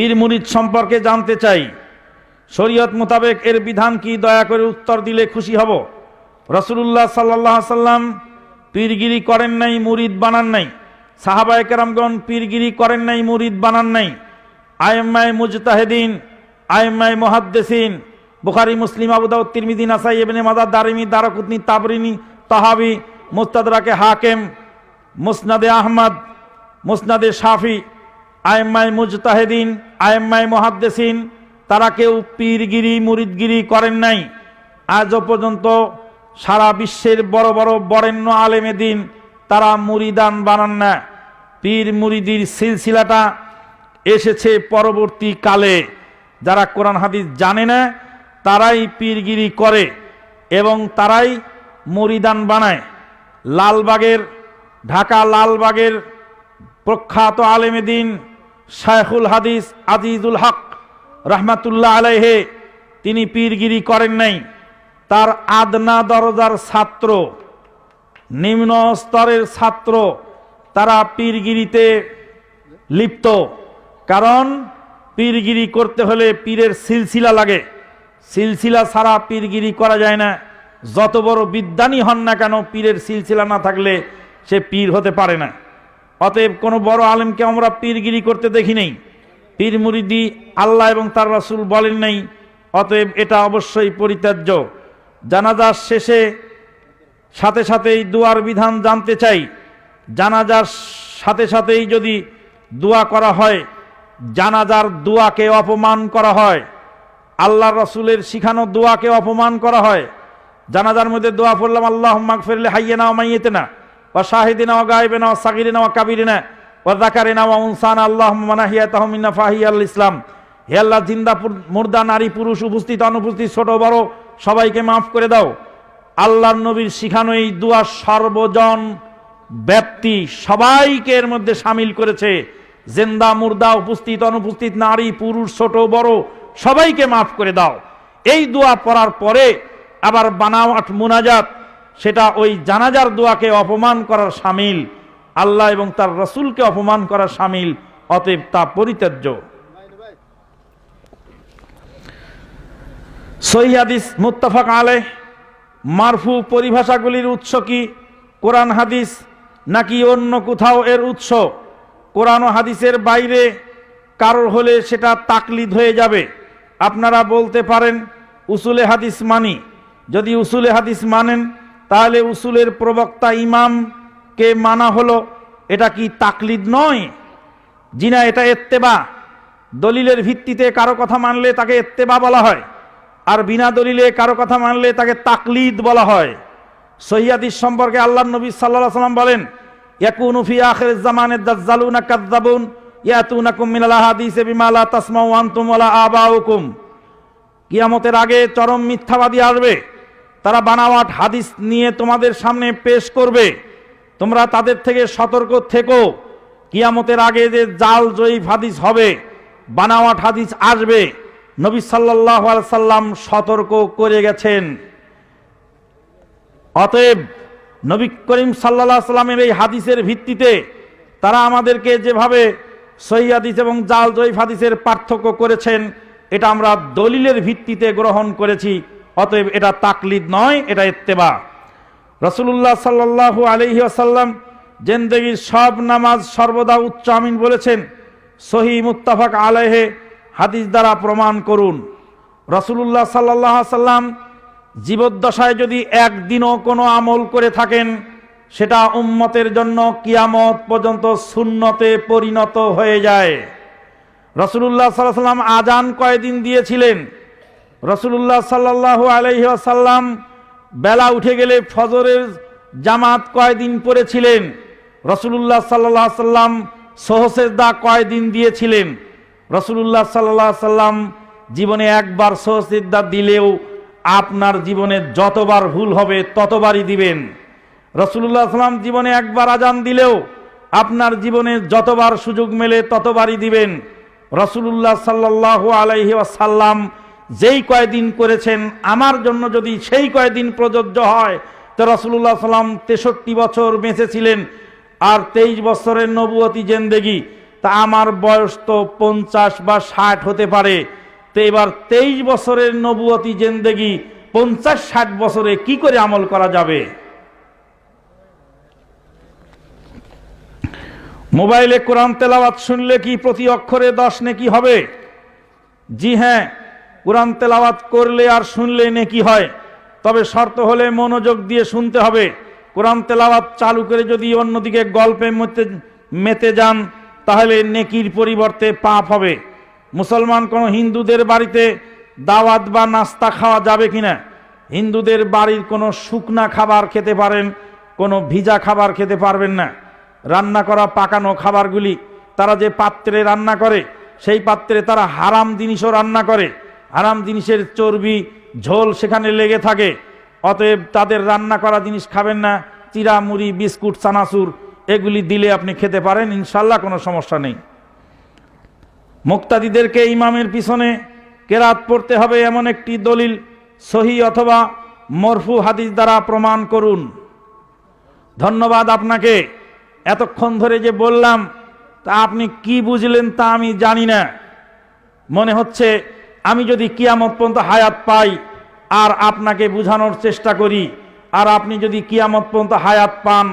পীর মুরিদ সম্পর্কে জানতে চাই। শরীয়ত মোতাবেক এর বিধান কি? দয়া করে উত্তর দিলে খুশি হব। রসুল্লাহ সাল্লাহ সাল্লাম পীরগিরি করেন নাই, মুরিদ বানান নাই। সাহাবায় কেরামগণ পীরগিরি করেন নাই, মুরিদ বানান নাই। আয়েম্মায় মুজতাহেদিন আয়েম্মায় মহাদ্দেসিন, বুখারি, মুসলিম আবুদাউদ তিরমিদি নাসাই এবনে মাদার দারিমি দারাকুতনি, তাবরিনি, তাহাবি, মুস্তাদরাকে হাকেম, মুসনাদে আহমদ, মুসনাদে শাফি আয়েম্মায় মুজতাহেদিন আয়েম্মায় মহাদ্দেসিন, তারা কেউ পীরগিরি, মুরিদগিরি করেন নাই। আজও পর্যন্ত সারা বিশ্বের বড় বড় বরেণ্য আলেমে দিন তারা মুরিদান বানান না। পীর মুরিদির সিলসিলাটা এসেছে পরবর্তী কালে যারা কোরআন, হাদিস জানে না, তারাই পীরগিরি করে এবং তারাই মুরিদান বানায়। লালবাগের, ঢাকা লালবাগের প্রখ্যাত আলেমে দিন শায়খুল হাদিস আজিজুল হক রহমাতুল্লাহ আলাইহে, তিনি পীরগিরি করেন নাই। তার আদনা দরজার ছাত্র, নিম্ন স্তরের ছাত্র, তারা পীরগিরিতে লিপ্ত। কারণ পীরগিরি করতে হলে পীরের সিলসিলা লাগে। সিলসিলা ছাড়া পীরগিরি করা যায় না। যত বড় বিদ্যানী হন না কেন, পীরের সিলসিলা না থাকলে সে পীর হতে পারে না। অতএব কোনো বড় আলেমকে আমরা পীরগিরি করতে দেখি নেই। পীর মুরিদি আল্লাহ এবং তার রাসূল বলেন নাই, অতএব এটা অবশ্যই পরিত্যাজ্য। জানাজার শেষে সাথে সাথেই দুয়ার বিধান জানতে চাই। জানাজার সাথে সাথেই যদি দোয়া করা হয়, জানাজার দোয়াকে অপমান করা হয় আল্লাহ রসুলের শিখানো দোয়াকে অপমান করা হয়, জানাজার মধ্যে দোয়া পড়লাম আল্লাহ মাগ ফেরলে হাইয়ে না মাইয়েতে না বা শাহিদে না গাইবে না সাকিরে না কাবিরে না ও দাকারে না উনসান আল্লাহ মানাহিয়া তাহমিনা ফাহিয়া ইসলাম। হে আল্লাহ, জিন্দা মুর্দা, নারী, পুরুষ, উপস্থিত, অনুপস্থিত, ছোট, বড়, সবাইকে মাফ করে দাও। আল্লাহর নবীর শিখানো এই দোয়া সর্বজন ব্যক্তি সবাইকে এর মধ্যে সামিল করেছে। জেন্দা, মুর্দা, উপস্থিত, অনুপস্থিত, নারী, পুরুষ, ছোট, বড়, সবাইকে মাফ করে দাও। এই দোয়া পড়ার পরে আবার বানাওয়াট মুনাজাত সেটা ওই জানাজার দোয়াকে অপমান করার সামিল, আল্লাহ এবং তার রসুলকে অপমান করার সামিল, অতএব তা পরিত্যাজ্য। সৈয়াদিস মুত্তাফাক আলেহ মারফু পরিভাষাগুলির উৎস কি? কোরআন হাদিস নাকি অন্য কোথাও এর উৎস? কোরআন হাদিসের বাইরে কারোর হলে সেটা তাকলিদ হয়ে যাবে। আপনারা বলতে পারেন, উসুলে হাদিস মানি। যদি উসুলে হাদিস মানেন তাহলে উসুলের প্রবক্তা ইমামকে মানা হলো? এটা কি তাকলিদ নয়? জিনা, এটা এত্তেবা। দলিলের ভিত্তিতে কারও কথা মানলে তাকে এত্তেবা বলা হয়, আর বিনা দলিলে কারও কথা মানলে তাকে তাকলিদ বলা হয়। সহিয়াদিস সম্পর্কে আল্লাহ নবী সাল্লাহ সাল্লাম বলেন, ইয়াকুনু ফি আখির জামানে দাজ্জালুনা কাযযাবুন, ইয়াতুনাকুম মিনাল আহাদিসে বিমা লা তাসমাউ আনতুম ওয়ালা আবাউকুম। কিয়ামতের আগে চরম মিথ্যাবাদী আসবে। তারা বানাওয়াট হাদিস নিয়ে তোমাদের সামনে পেশ করবে। তোমরা তাদের থেকে সতর্ক থেকো। কিয়ামতের আগে যে জাল জয়ীফ হাদিস হবে, বানাওয়াট হাদিস আসবে। নবী সাল্লাহ সাল্লাম সতর্ক করে গেছেন। অতএব নবী করিম সাল্লাহ সাল্লামের এই হাদিসের ভিত্তিতে তারা আমাদেরকে যেভাবে সহি হাদিস এবং জাল জয়ীফ হাদিসের পার্থক্য করেছেন, এটা আমরা দলিলের ভিত্তিতে গ্রহণ করেছি। অতএব এটা তাকলিদ নয়, এটা ইত্তেবা। রসুল্লাহ সাল্লাহু আলহি আসাল্লাম জেন্দেগির সব নামাজ সর্বদা উচ্চ আমিন বলেছেন। সহি মুত্তাফাক আলহে হাদিস দ্বারা প্রমাণ করুন। রসুল্লাহ সাল্লাহ সাল্লাম জীবদ্দশায় যদি একদিনও কোনো আমল করে থাকেন, সেটা উম্মতের জন্য কিয়ামত পর্যন্ত শূন্যতে পরিণত হয়ে যায়। রসুল্লাহ সাল্লাহ সাল্লাম আজান কয়দিন দিয়েছিলেন? রসুল্লাহ সাল্লাহ আলহি আসাল্লাম বেলা উঠে গেলে ফজরের জামাত কয়দিন পড়েছিলেন? রসুল্লাহ সাল্লাহ সাল্লাম সহসেদা কয়দিন দিয়েছিলেন? রসুল্লাহ সাল্লাহ সাল্লাম জীবনে একবার সহসিদ্ধা দিলেও আপনার জীবনে যতবার ভুল হবে ততবারই দিবেন। রসুল্লাহ সাল্লাম জীবনে একবার আজান দিলেও আপনার জীবনে যতবার সুযোগ মেলে ততবারই দিবেন। রসুল্লাহ সাল্লাহ আলাইহি আসাল্লাম যেই কয়দিন করেছেন, আমার জন্য যদি সেই কয়দিন প্রযোজ্য হয়, তো রসুল্লাহ সাল্লাম তেষট্টি বছর বেঁচে ছিলেন আর তেইশ বছরের নবুয়তি জেন্দেগি, তা আমার বয়স তো পঞ্চাশ বা ষাট হতে পারে। তো এবার তেইশ বছরের নবুয়তি জেন্দেগি, পঞ্চাশ ষাট বছরে কি করে আমল করা যাবে? মোবাইলে কোরআন তেলাওয়াত শুনলে কি প্রতি অক্ষরে দশ নেকি হবে? জি হ্যাঁ কোরআন তেলাওয়াত করলে আর শুনলে নেকি হয়? তবে শর্ত হলে মনোযোগ দিয়ে শুনতে হবে। কোরআন তেলাওয়াত চালু করে যদি অন্যদিকে গল্পে মেতে মেতে যান, তাহলে নেকির পরিবর্তে পাপ হবে। মুসলমান কোনো হিন্দুদের বাড়িতে দাওয়াত বা নাস্তা খাওয়া যাবে কিনা? হিন্দুদের বাড়ির কোনো শুকনা খাবার খেতে পারেন, কোনো ভিজা খাবার খেতে পারবেন না। রান্না করা পাকানো খাবারগুলি তারা যে পাত্রে রান্না করে, সেই পাত্রে তারা হারাম জিনিসও রান্না করে। হারাম জিনিসের চর্বি, ঝোল সেখানে লেগে থাকে। অতএব তাদের রান্না করা জিনিস খাবেন না। চিরা, মুড়ি, বিস্কুট, চানাচুর, এগুলি দিলে আপনি খেতে পারেন ইনশাল্লাহ কোনো সমস্যা নেই। মুক্তাদিদেরকে ইমামের পিছনে কেরাত পড়তে হবে এমন একটি দলিল, সহি অথবা মরফু হাদিস দ্বারা প্রমাণ করুন। ধন্যবাদ আপনাকে। এতক্ষণ ধরে যে বললাম, তা আপনি কি বুঝলেন তা আমি জানি না। মনে হচ্ছে আমি যদি কিয়ামত পর্যন্ত হায়াত পাই আর আপনাকে বুঝানোর চেষ্টা করি, আর আপনি যদি কিয়ামত পর্যন্ত হায়াত পান,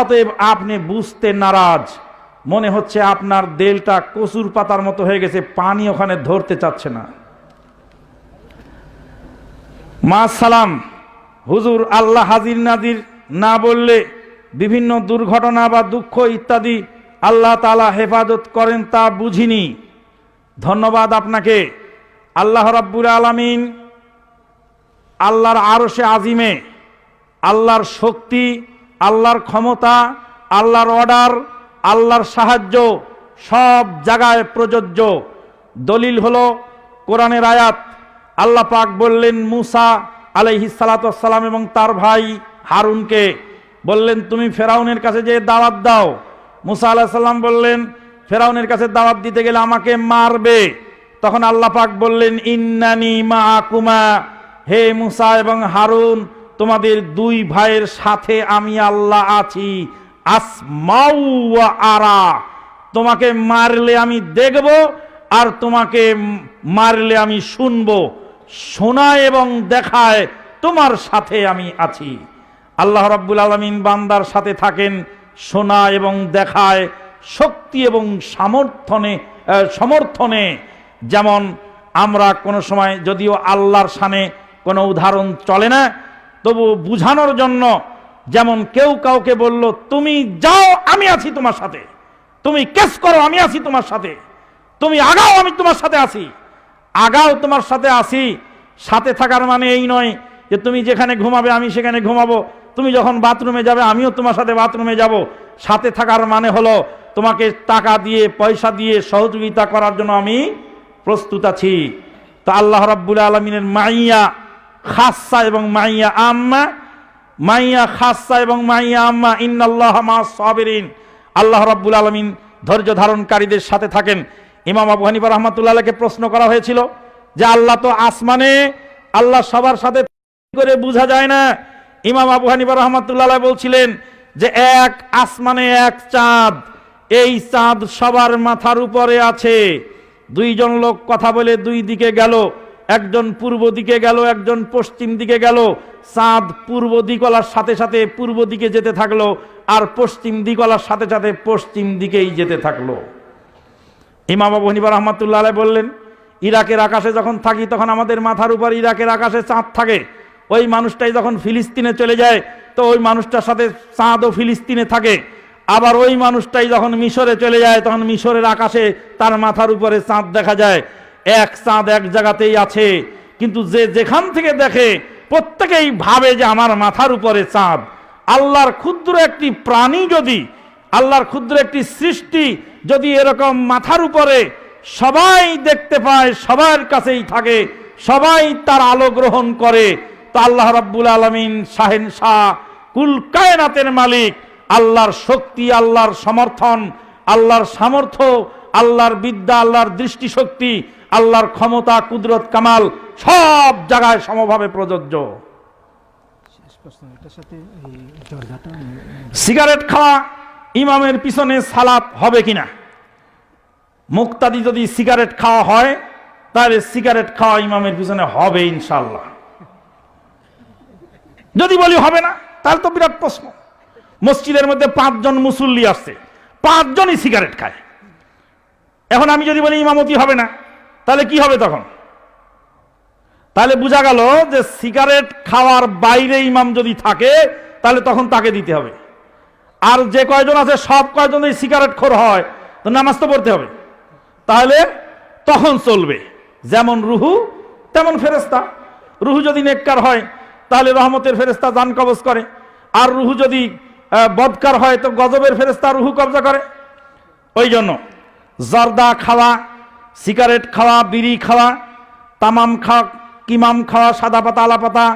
অতএব আপনি বুঝতে নারাজ। মনে হচ্ছে আপনার দেলটা কচুর পাতার মতো হয়ে গেছে, পানি ওখানে ধরতে চাচ্ছে না। মা সালাম, হুজুর আল্লাহ হাজির নাজির না বললে বিভিন্ন দুর্ঘটনা বা দুঃখ ইত্যাদি আল্লাহ তালা হেফাজত করেন তা বুঝিনি। ধন্যবাদ আপনাকে। আল্লাহ রাব্বুল আলামিন আল্লাহর আরশে আজিমে, আল্লাহর শক্তি, আল্লাহর ক্ষমতা, আল্লাহর অর্ডার, আল্লাহর সাহায্য সব জায়গায় প্রযোজ্য। দলিল হল কোরআনের আয়াত, আল্লাহ পাক বললেন মুসা আলাইহি সালাতাম এবং তার ভাই হারুনকে, বললেন, তুমি ফেরাউনের কাছে যে দাওয়াত দাও। মুসা আলাহ সাল্লাম বললেন, ফেরাউনের কাছে দাওয়াত দিতে গেলে আমাকে মারবে। তখন আল্লাহ পাক বললেন, ইন্নানি মা আকুমা হে মুসা এবং হারুন, তোমাদের দুই ভাইয়ের সাথে আমি আল্লাহ আছি। আসমাউ আরা। তোমাকে মারলে আমি দেখব আর তোমাকে মারলে আমি শুনব। শোনা এবং দেখায় তোমার সাথে আমি আছি। আল্লাহ রাব্বুল আলমিন বান্দার সাথে থাকেন শোনা এবং দেখায়, শক্তি এবং সামর্থনে সমর্থনে। যেমন আমরা কোনো সময় যদিও আল্লাহর সানে কোনো উদাহরণ চলে না, তবু বুঝানোর জন্য যেমন কেউ কাউকে বলল, তুমি যাও, আমি আছি তোমার সাথে। তুমি কেস করো, আমি আছি তোমার সাথে। তুমি আগাও, আমি তোমার সাথে আছি। আগাও, তোমার সাথে আসি সাথে থাকার মানে এই নয় যে তুমি যেখানে ঘুমাবে, আমি সেখানে ঘুমাবো। তুমি যখন বাথরুমে যাবে, আমিও তোমার সাথে বাথরুমে যাব। সাথে থাকার মানে হলো তোমাকে টাকা দিয়ে, পয়সা দিয়ে সহযোগিতা করার জন্য আমি প্রস্তুত আছি। তো আল্লাহ রাব্বুল আলমিনের মাইয়া খাসা এবং মাইয়া আম্মা, মাইয়া খাসা এবং মাইয়া আম্মা, ইন্নাল্লাহ মা সাবিরিন। আল্লাহ রাব্বুল আলমিন ধৈর্য ধারণকারীদের সাথে থাকেন। ইমাম আবু হানিফা রহমতুল্লাহকে প্রশ্ন করা হয়েছিল যে আল্লাহ তো আসমানে, আল্লাহ সবার সাথে করে বোঝা যায় না। ইমাম আবু হানিফা রহমতুল্লাহ বলছিলেন যে এক আসমানে এক চাঁদ, এই চাঁদ সবার মাথার উপরে আছে। দুইজন লোক কথা বলে দুই দিকে গেল, একজন পূর্ব দিকে গেল, একজন পশ্চিম দিকে গেল। চাঁদ পূর্ব দিকলার সাথে সাথে পূর্ব দিকে যেতে থাকল আর পশ্চিম দিকলার সাথে সাথে পশ্চিম দিকেই যেতে থাকল। ইমাম আবু হানিফা রহমতুল্লাহ আলাই বললেন, ইরাকের আকাশে যখন থাকি তখন আমাদের মাথার উপর ইরাকের আকাশে চাঁদ থাকে। ওই মানুষটাই যখন ফিলিস্তিনে চলে যায়, তো ওই মানুষটার সাথে চাঁদও ফিলিস্তিনে থাকে। আবার ওই মানুষটাই যখন মিশরে চলে যায়, তখন মিশরের আকাশে তার মাথার উপরে চাঁদ দেখা যায়। এক চাঁদ এক জায়গাতেই আছে। কিন্তু যে যেখান থেকে দেখে, প্রত্যেকেই ভাবে যে আমার মাথার উপরে চাঁদ। আল্লাহর ক্ষুদ্র একটি প্রাণী যদি, আল্লাহর ক্ষুদ্র একটি সৃষ্টি যদি এরকম মাথার উপরে সবাই দেখতে পায়, সবার কাছেই থাকে, সবাই তার আলো গ্রহণ করে, তা আল্লাহ রাব্বুল আলমিন শাহেন শাহ কুল কায়নাতের মালিক আল্লাহর শক্তি আল্লাহর সমর্থন আল্লাহর সামর্থ্য আল্লাহর বিদ্যা আল্লাহর দৃষ্টিশক্তি আল্লাহর ক্ষমতা কুদরত কামাল সব জায়গায় সমভাবে প্রযোজ্য। সিগারেট খাওয়া ইমামের পিছনে সালাপ হবে কিনা? মুক্তাদি যদি সিগারেট খাওয়া হয় তাহলে সিগারেট খাওয়া ইমামের পিছনে হবে ইনশাল্লাহ যদি বলি হবে না তাহলে তো বিরাট প্রশ্ন। মসজিদের মধ্যে পাঁচজন মুসল্লি আসছে, পাঁচজনই সিগারেট খায়। এখন আমি যদি বলি ইমামতি হবে না, তাহলে কি হবে তখন? তাহলে বোঝা গেল যে সিগারেট খাওয়ার বাইরে ইমাম যদি থাকে, তাহলে তখন তাকে দিতে হবে। আর যে কয়জন আছে, সব কয়জন যদি সিগারেট খোর হয়, তো নামাজ তো পড়তে হবে। তাহলে তখন চলবে, যেমন রুহু, তেমন ফেরেস্তা রুহু যদি নেককার হয়, তাহলে রহমতের ফেরেস্তা দান কবজ করে। আর রুহু যদি বদকার হয় তো গজবের ফেরেস্তা রুহু কবজা করে। ওই জন্য জর্দা খাওয়া, সিগারেট খাওয়া, বিড়ি খাওয়া, তামাম খাওয়া, কিমাম খাওয়া, সাদা পাতা, আলা পাতা,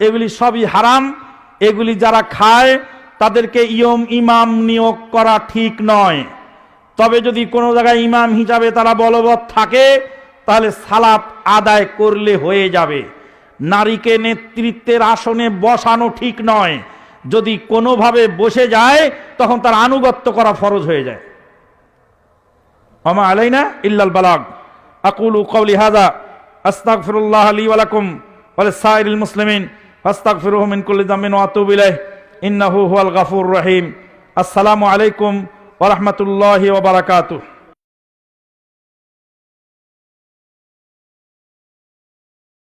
এগুলি সবই হারাম। এগুলি যারা খায়, তাদেরকে ইয়ম, ইমাম নিয়োগ করা ঠিক নয়। তবে যদি কোনো জায়গায় ইমাম হিসাবে তারা বলবৎ থাকে, তাহলে সালাত আদায় করলে হয়ে যাবে। নারীকে নেতৃত্বের আসনে বসানো ঠিক নয়। যদি কোনোভাবে বসে যায়, তখন তার আনুগত্য করা ফরজ হয়ে যায়। অমা আলাইনা ইল্লাল বালাগ। আকুলু কৌলি হাজা আস্তাগফিরুল্লাহ আলী ওয়ালাকুম সাইর মুসলিমিন, আস্তাগফিরুহু ফিরু কুল্লি যামবিন আতুবিলাহ আতুবু ইলাইহি, ইন্নাহু হুয়াল গাফুর রহিম। আসসালামু আলাইকুম ওরহমতুল্লাহি রাহমাতুল্লাহি